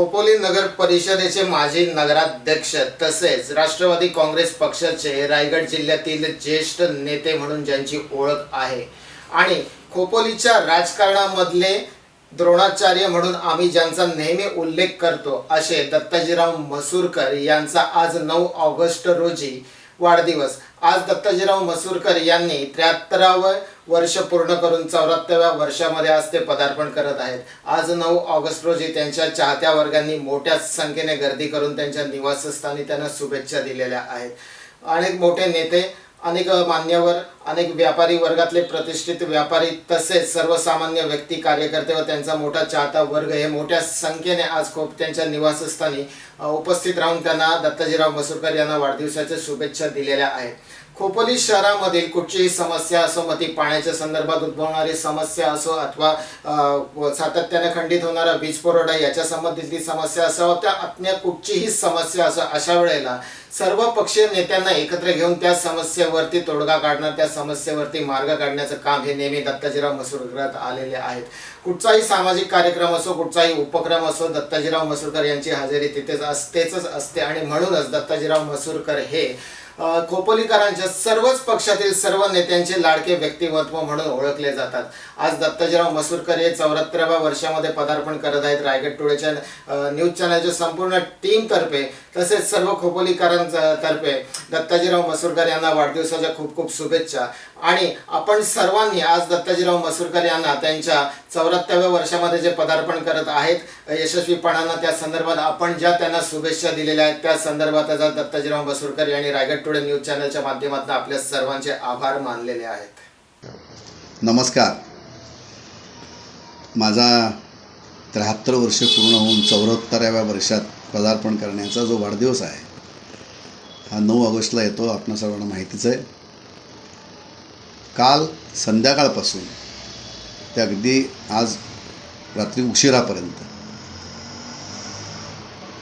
खोपोली नगर परिषदेचे माजी नगराध्यक्ष तसेच राष्ट्रवादी काँग्रेस पक्षाचे रायगड जिल्ह्यातील ज्येष्ठ नेते म्हणून ज्यांची ओळख आहे. आणि खोपोलीच्या राजकारणामधले द्रोणाचार्य म्हणून आम्ही ज्यांचा नेहमी उल्लेख करतो असे दत्ताजीराव मसूरकर यांचा आज नऊ ऑगस्ट रोजी वाढदिवस. आज दत्ताजीराव मसूरकर यांनी त्र्याहत्तरावं वर्ष पूर्ण करून चौऱ्याहत्तराव्या वर्षामध्ये आज ते पदार्पण करत आहेत. आज नऊ ऑगस्ट रोजी त्यांच्या चाहत्या वर्गांनी मोठ्या संख्येने गर्दी करून त्यांच्या निवासस्थानी त्यांना शुभेच्छा दिलेल्या आहेत. अनेक मोठे नेते अनेक मान्यवर अनेक व्यापारी वर्गातले प्रतिष्ठित व्यापारी तसेच सर्वसामान्य व्यक्ती कार्यकर्ते व त्यांचा मोठा चाहता वर्ग हे मोठ्या संख्येने आज खूप त्यांच्या निवासस्थानी उपस्थित राहून त्यांना दत्ताजीराव मसूरकर यांना वाढदिवसाच्या शुभेच्छा दिलेल्या आहेत. खोपोली शहरामधील कुठचीही समस्या असो मग ती पाण्याच्या संदर्भात उद्भवणारी समस्या असो अथवा सातत्याने खंडित होणारा वीज पुरवठा याच्या संबंधितली समस्या असो त्या अन्य कुठचीही समस्या असो अशा वेळेला सर्व पक्षीय नेत्यांना एकत्र घेऊन त्या समस्येवरती तोडगा काढणं त्या समस्येवरती मार्ग काढण्याचं काम हे नेहमी दत्ताजीराव मसूरकरात आलेले आहेत. कुठचाही सामाजिक कार्यक्रम असो कुठचाही उपक्रम असो दत्ताजीराव मसूरकर यांची हजेरी तिथेच असतेच असते. आणि म्हणूनच दत्ताजीराव मसूरकर हे खोपोलीकरांच्या सर्वच पक्षातील सर्व नेत्यांचे लाडके व्यक्तिमत्व म्हणून ओळखले जातात. आज दत्ताजीराव मसूरकर हे चौऱ्याहत्तराव्या वर्षामध्ये पदार्पण करत आहेत. रायगड टुडेच्या न्यूज चॅनलच्या संपूर्ण टीमतर्फे तसेच सर्व खोपोलीकरांतर्फे दत्ताजीराव मसूरकर यांना वाढदिवसाच्या खूप खूप शुभेच्छा. आणि आपण सर्वांनी आज दत्ताजीराव मसूरकर यांना त्यांच्या चौऱ्याहत्तराव्या वर्षामध्ये जे पदार्पण करत आहेत यशस्वीपणानं त्या संदर्भात आपण ज्या त्यांना शुभेच्छा दिलेल्या आहेत त्या संदर्भात दत्ताजीराव मसूरकर यांनी रायगड टुडे न्यूज चॅनलच्या माध्यमातून आपल्या सर्वांचे आभार मानलेले आहेत. नमस्कार. माझा त्र्याहत्तर वर्ष पूर्ण होऊन चौऱ्याहत्तराव्या वर्षात पदार्पण करण्याचा जो वाढदिवस आहे हा नऊ ऑगस्टला येतो आपणा सर्वांना माहितीच आहे. काल संध्याकाळपासून ते अगदी आज रात्री उशिरापर्यंत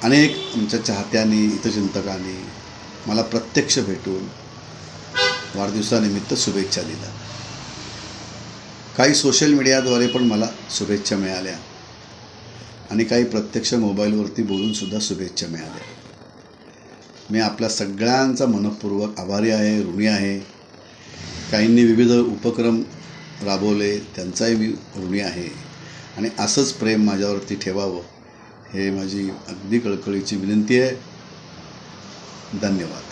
अनेक आमच्या चाहत्यांनी हितचिंतकांनी मला प्रत्यक्ष भेटून वाढदिवसानिमित्त शुभेच्छा दिल्या. काही सोशल मीडियाद्वारे पण मला शुभेच्छा मिळाल्या. आणि काही प्रत्यक्ष मोबाईलवरती बोलूनसुद्धा शुभेच्छा मिळाल्या. मी आपल्या सगळ्यांचा मनपूर्वक आभारी आहे ऋणी आहे. काहींनी विविध उपक्रम राबवले त्यांचाही मी ऋणी आहे. आणि असंच प्रेम माझ्यावरती ठेवावं हे माझी अगदी कळकळीची विनंती आहे. धन्यवाद.